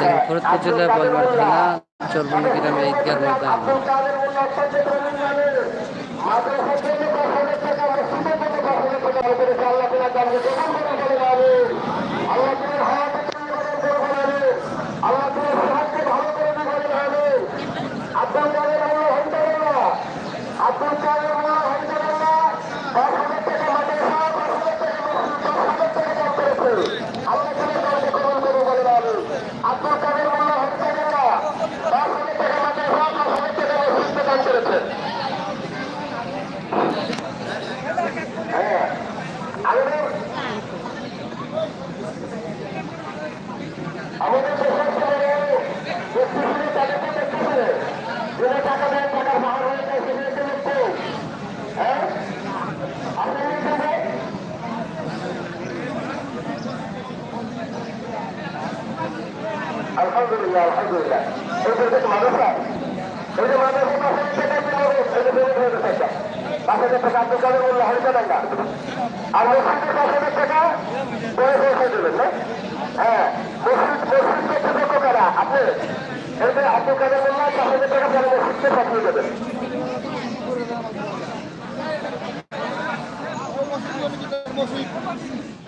দেখেন ফরিদপুর জেলা বলবার থানা চরবন্দি গ্রামে ঈদগাহ ময়দান আব্দুল কাদের আল্লাহ হন্টাল্লাহ আব্দুল কাদের আল্লাহ হন্টাল্লাহ দশ হাজার টাকা মাদ্রাসা দশ হাজার টাকা মসজিদ দশ হাজার টাকা দান করেছে আল্লাহ তাদের কাছে কবুল করুন বলে আমি আব্দুল কাদের আল্লাহ হন্টাল্লাহ দশ হাজার টাকা মাদ্রাসা দশ হাজার টাকা মসজিদ দান করেছে হ্যাঁ আমাদের আমাদের দেশের ছেলেরা স্পেশালি তাদেরকে দেখতেছে যারা টাকা দেন টাকা বাহার হয়ে যায় সেখানে তো লোক কেউ। হ্যাঁ আপনি দেখতেছে আলহামদুলিল্লাহ আলহামদুলিল্লাহ এই যে মাদ্রাসা এই যে মাদ্রাসা পাঁচ হাজার টাকা দিল এই যে বেড়ে হয়ে গেছে। পাঁচ হাজার টাকা কাদের বলল হারিকা টাকা আর মসজিদের হাজার টাকা বেড়ে হয়ে দেবেন না হ্যাঁ মসজিদ মসজিদ কর্তৃপক্ষ কারা আপনি এই যে আব্দুল কাদের বলল পাঁচ হাজার টাকা পরে মসজিদকে পাঠিয়ে দেবেন মসজিদের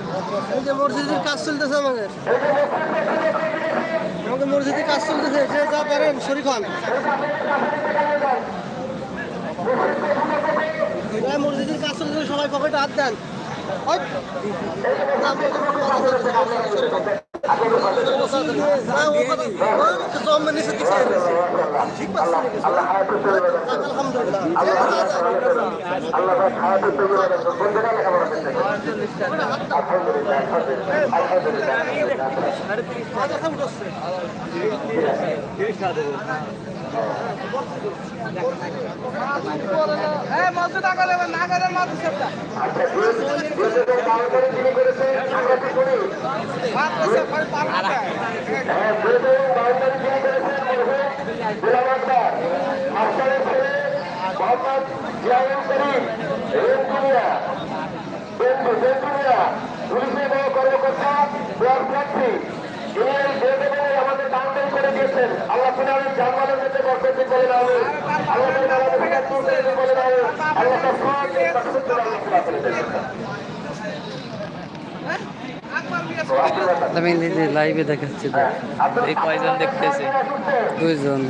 এই যে কাজ চলতেছে আমাদের। আমাদের মসজিদের কাজ চলতেছে, যে যা পারেন শরীফ খান। মসজিদের কাজ চলতেছে, সবাই পকেটে হাত দেন। ওই। হ্যাঁ, ও কথা- ও তো জন্ম নিচে দিছে। ঠিক পাচ্ছি নাকি? আল্লাহ হায়াতুল তৈয়বা দান করুন। আলহামদুলিল্লাহ করেছেন মরহুম গোলাম আকবর মাস্টারের ছেলে মোহাম্মদ জিয়াউল করিম রেন্টুমিয়া বেন্দু পুলিশের কর্মকর্তা ব্লক প্রার্থী এই দেশে আমাদের কাউন্টারি করে দিয়েছেন। আল্লাহ তিনি আমি জানমানের মধ্যে বরকত দাও। আল্লাহ আমাদের বিকাশ দাও। আল্লাহ তার সব আমি নিজে লাইভে দেখাচ্ছি এই কয়জন দেখতেছে? দুইজন।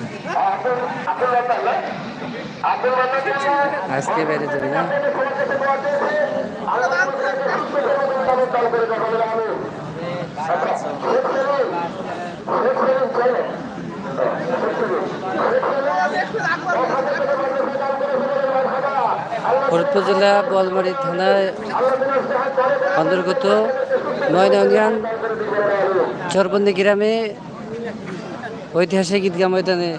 আজকে বেড়ে যাবে না? ফরিদপুর জেলা বোয়ালমারি থানায় অন্তর্গত নয়না চরবন্দি গ্রামে ঐতিহাসিক ঈদগাহ ময়দানে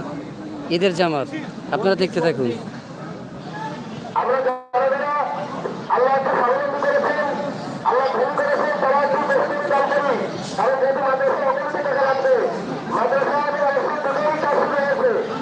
ঈদের জামাত। আপনারা দেখতে থাকুন আমরা যারা যারা আল্লাহকে স্বাবলম্বী করেছেন আল্লাহ ধনী করেছেন সবাই খুব বেশি দান করি কারণ যেহেতু মাদ্রাসা অবশ্যই টাকা লাগবে মাদ্রাসা এবং মসজিদ দুটোই কাজ শুরু হয়েছে আলহামদুলিল্লাহ আল্লাহ দূর থেকে বিচার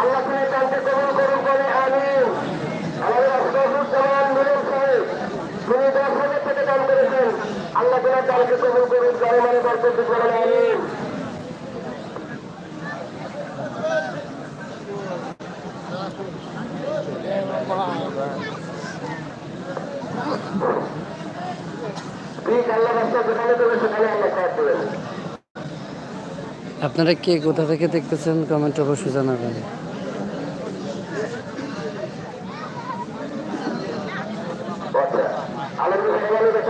আল্লাহ তিনি তাকে কবুল করুন বলে আমিন আমাদের আশরাফুল জওয়ান নুরুল সাহেব আপনারা কে কোথা থেকে দেখতেছেন? কমেন্ট অবশ্যই জানাবেন আচ্ছা আলমগীর সাহেবের কাছে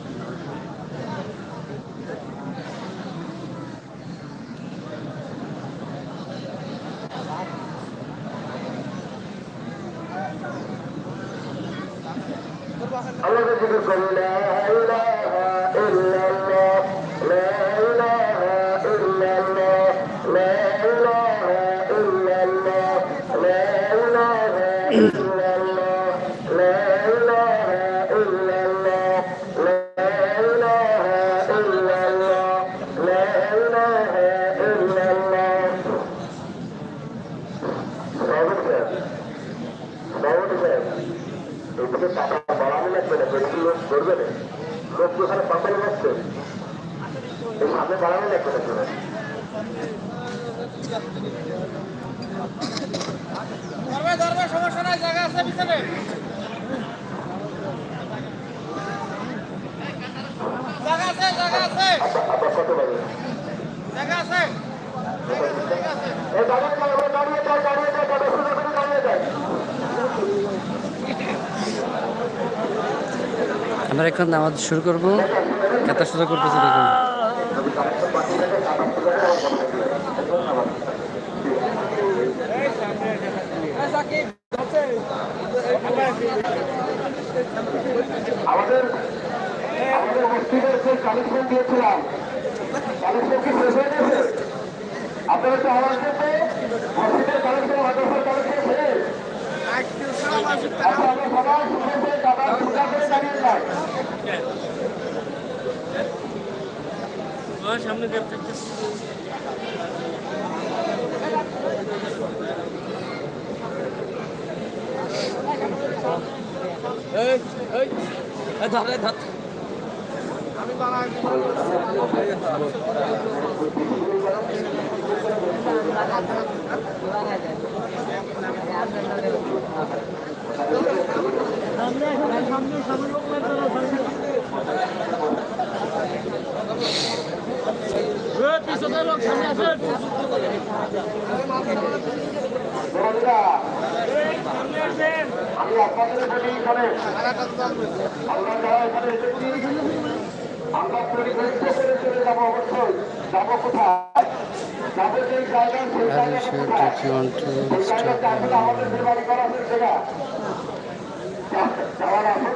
الله. يذكر لا إله إلا লাগবে না বেশি লোক করবে না। লোক তো ওখানে বসছে এই সামনে বাড়ানো লাগবে না তোরা ধরবে ধরবে সমস্যা নাই জায়গা আছে পিছনে। জায়গা আছে জায়গা আছে। কত জায়গা আছে। জায়গা আছে এই দাঁড়িয়ে দাঁড়িয়ে দাঁড়িয়ে যায় কত সুন্দর করে দাঁড়িয়ে যায় আমরা এখন নামাজ শুরু করব। কাতা শুরু করতেছি দেখুন। আমাদের আমাদের মসজিদের যে দিয়েছিলাম কানেকশন কি শেষ হয়ে গেছে আপনারা তো আওয়াজ দিতে মসজিদের কানেকশন মাদ্রাসার কানেকশন শেষ আচ্ছা আমরা সবাই দাদা সুন্দর করে দাঁড়িয়ে আমি পিছনে লোক সামনে আসেন বন্ধুরা, আমি আপনাদের বলি এখানে আমরা যারা এখানে এসেছি আমরা পরিকল্পিত করে চলে যাব অবশ্যই যাব কোথায় যাব সেই জায়গা সেই জায়গাটা? আমাদের